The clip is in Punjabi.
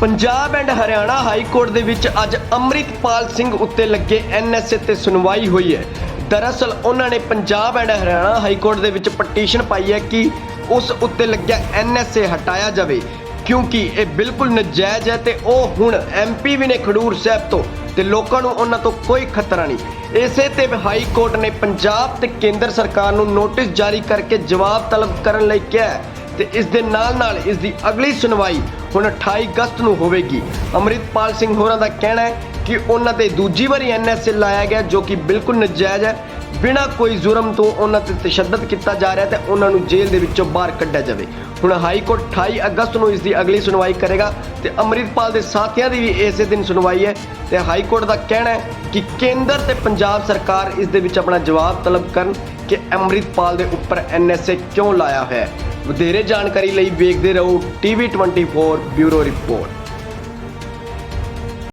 Punjab and Haryana high court ਦੇ ਵਿੱਚ ਅੱਜ ਅੰਮ੍ਰਿਤਪਾਲ ਸਿੰਘ ਉੱਤੇ ਲੱਗੇ ਐਨਐਸਏ ਤੇ ਸੁਣਵਾਈ ਹੋਈ ਹੈ। ਦਰਅਸਲ ਉਹਨਾਂ ਨੇ Punjab and Haryana high court ਦੇ ਵਿੱਚ ਪਟੀਸ਼ਨ ਪਾਈ ਹੈ ਕਿ ਉਸ ਉੱਤੇ ਲੱਗਿਆ ਐਨਐਸਏ ਹਟਾਇਆ ਜਾਵੇ, ਕਿਉਂਕਿ ਇਹ ਬਿਲਕੁਲ ਨਜਾਇਜ਼ ਹੈ ਤੇ ਉਹ ਹੁਣ ਐਮਪੀ ਵੀ ਨੇ ਖਡੂਰ ਸਾਹਿਬ ਤੋਂ ਤੇ ਲੋਕਾਂ ਨੂੰ ਉਹਨਾਂ ਤੋਂ ਕੋਈ ਖਤਰਾ ਨਹੀਂ। ਇਸੇ ਤੇ ਹਾਈ ਕੋਰਟ ਨੇ ਪੰਜਾਬ ਤੇ ਕੇਂਦਰ ਸਰਕਾਰ ਨੂੰ ਨੋਟਿਸ ਜਾਰੀ ਕਰਕੇ ਜਵਾਬ ਤਲਬ ਕਰਨ ਲਈ ਕਿਹਾ ਹੈ ਤੇ ਇਸ ਦੇ ਨਾਲ ਨਾਲ ਇਸ ਦੀ ਅਗਲੀ ਸੁਣਵਾਈ ਹੁਣ 28 ਅਗਸਤ ਨੂੰ ਹੋਵੇਗੀ। ਅੰਮ੍ਰਿਤਪਾਲ ਸਿੰਘ ਹੋਰਾਂ ਦਾ ਕਹਿਣਾ ਹੈ ਕਿ ਉਹਨਾਂ ਤੇ ਦੂਜੀ ਵਾਰੀ ਐਨਐਸਏ ਲਾਇਆ ਗਿਆ, ਜੋ ਕਿ ਬਿਲਕੁਲ ਨਜਾਇਜ਼ ਹੈ। ਬਿਨਾਂ ਕੋਈ ਜ਼ੁਰਮ ਤੋਂ ਉਹਨਾਂ ਤੇ ਤਸ਼ੱਦਦ ਕੀਤਾ ਜਾ ਰਿਹਾ ਤੇ ਉਹਨਾਂ ਨੂੰ ਜੇਲ੍ਹ ਦੇ ਵਿੱਚੋਂ ਬਾਹਰ ਕੱਢਿਆ ਜਾਵੇ। ਹੁਣ ਹਾਈ ਕੋਰਟ 28 ਅਗਸਤ ਨੂੰ ਇਸ ਦੀ ਅਗਲੀ ਸੁਣਵਾਈ ਕਰੇਗਾ ਤੇ ਅੰਮ੍ਰਿਤਪਾਲ ਦੇ ਸਾਥੀਆਂ ਦੀ ਵੀ ਇਸੇ ਦਿਨ ਸੁਣਵਾਈ ਹੈ ਤੇ ਹਾਈ ਕੋਰਟ ਦਾ ਕਹਿਣਾ ਹੈ ਕਿ ਕੇਂਦਰ ਤੇ ਪੰਜਾਬ ਸਰਕਾਰ ਇਸ ਦੇ ਵਿੱਚ ਆਪਣਾ ਜਵਾਬ ਤਲਬ ਕਰਨ ਕਿ ਅੰਮ੍ਰਿਤਪਾਲ ਦੇ ਉੱਪਰ ਐਨਐਸਏ ਕਿਉਂ ਲਾਇਆ ਹੋਇਆ ਹੈ। ਵਧੇਰੇ ਜਾਣਕਾਰੀ ਲਈ ਵੇਖਦੇ ਰਹੋ ਟੀਵੀ 24 ਬਿਊਰੋ ਰਿਪੋਰਟ।